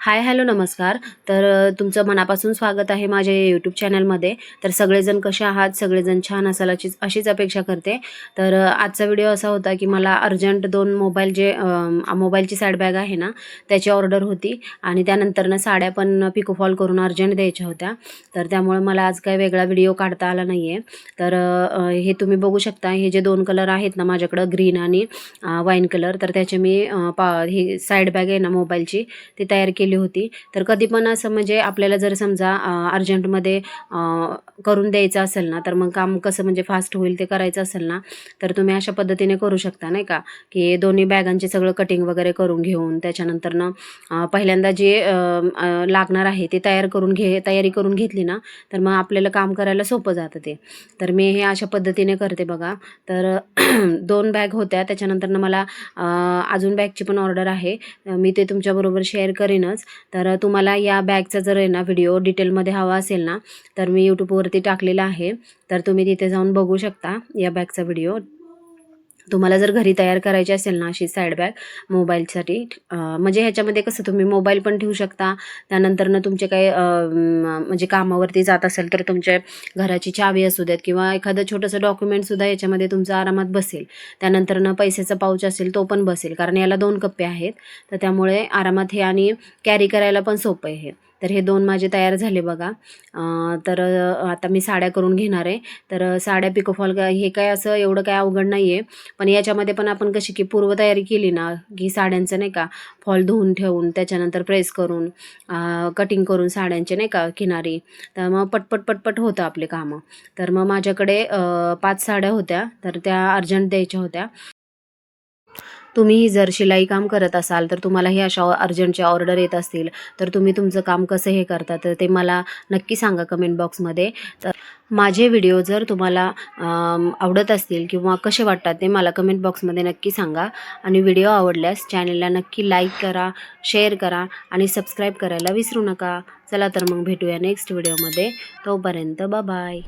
Hi hello नमस्कार. तर तुमचं मनापासून स्वागत आहे माझ्या यूट्यूब चॅनलमध्ये तर सगळेजण कसे आहात? सगळेजण छान असाल अशीच अशीच अपेक्षा करते. तर आजचा व्हिडिओ असा होता की मला अर्जंट दोन मोबाईल जे मोबाईलची साईड बॅग आहे ना त्याची ऑर्डर होती. आणि त्यानंतरनं साड्या पण पिकोफॉल करून अर्जंट द्यायच्या होत्या. तर त्यामुळे मला आज काही वेगळा व्हिडिओ काढता आला नाही आहे तर हे तुम्ही बघू शकता. हे जे दोन कलर आहेत ना माझ्याकडं ग्रीन आणि वाईन कलर तर त्याचे मी पा ही साईड बॅग आहे ना मोबाईलची ती तयार केली होती. तर कधी पण असं म्हणजे आपल्याला जर समजा अर्जंटमध्ये करून द्यायचं असेल ना तर मग काम कसं म्हणजे फास्ट होईल ते करायचं असेल ना तर तुम्ही अशा पद्धतीने करू शकता नाही का? की दोन्ही बॅगांचे सगळं कटिंग वगैरे करून घेऊन त्याच्यानंतरनं पहिल्यांदा जे लागणार आहे ते तयार करून घे तयारी करून घेतली ना तर मग आपल्याला काम करायला सोपं जातं ते. तर मी हे अशा पद्धतीने करते बघा. तर दोन बॅग होत्या त्याच्यानंतरनं मला अजून बॅगची पण ऑर्डर आहे. मी ते तुमच्याबरोबर शेअर करेनच. तर तुम्हाला या बॅगचा जर आहे ना व्हिडिओ डिटेलमध्ये हवा असेल ना तर मी यूट्यूबवरती टाकलेला आहे. तर तुम्ही तिथे जाऊन बघू शकता या बॅगचा व्हिडिओ. तुम्हाला जर घरी तयार करायची असेल ना अशी साईड बॅग मोबाईलसाठी म्हणजे ह्याच्यामध्ये कसं तुम्ही मोबाईल पण ठेवू शकता. त्यानंतरनं तुमचे काही म्हणजे कामावरती जात असेल तर तुमच्या घराची चावी असू द्यात किंवा एखादं छोटंसं डॉक्युमेंटसुद्धा याच्यामध्ये तुमचं आरामात बसेल. त्यानंतरनं पैशाचा पाऊच असेल तो पण बसेल. कारण याला दोन कप्पे आहेत. तर त्यामुळे आरामात हे आणि कॅरी करायला पण सोपं आहे हे. तर हे दोन माझे तयार झाले बघा. तर आता मी साड्या करून घेणार आहे. तर साड्या पिकोफॉल का हे काय असं एवढं काय अवघड नाही आहे पण याच्यामध्ये पण आपण कशी की पूर्वतयारी केली ना की साड्यांचं नाही का फॉल धुवून ठेवून त्याच्यानंतर प्रेस करून कटिंग करून साड्यांचे नाही का किनारी. तर मग पटपट पटपट होतं आपले कामं. तर मग माझ्याकडे पाच साड्या होत्या. तर त्या अर्जंट द्यायच्या होत्या. तुम्हीही जर शिलाई काम करत असाल तर तुम्हाला हे अशा अर्जंटच्या ऑर्डर येत असतील. तर तुम्ही तुमचं काम कसं हे करता तर ते मला नक्की सांगा कमेंट बॉक्समध्ये तर माझे व्हिडिओ जर तुम्हाला आवडत असतील किंवा कसे वाटतात ते मला कमेंट बॉक्समध्ये नक्की सांगा. आणि व्हिडिओ आवडल्यास चॅनलला नक्की लाईक करा शेअर करा आणि सबस्क्राईब करायला विसरू नका. चला तर मग भेटूया नेक्स्ट व्हिडिओमध्ये तोपर्यंत बाय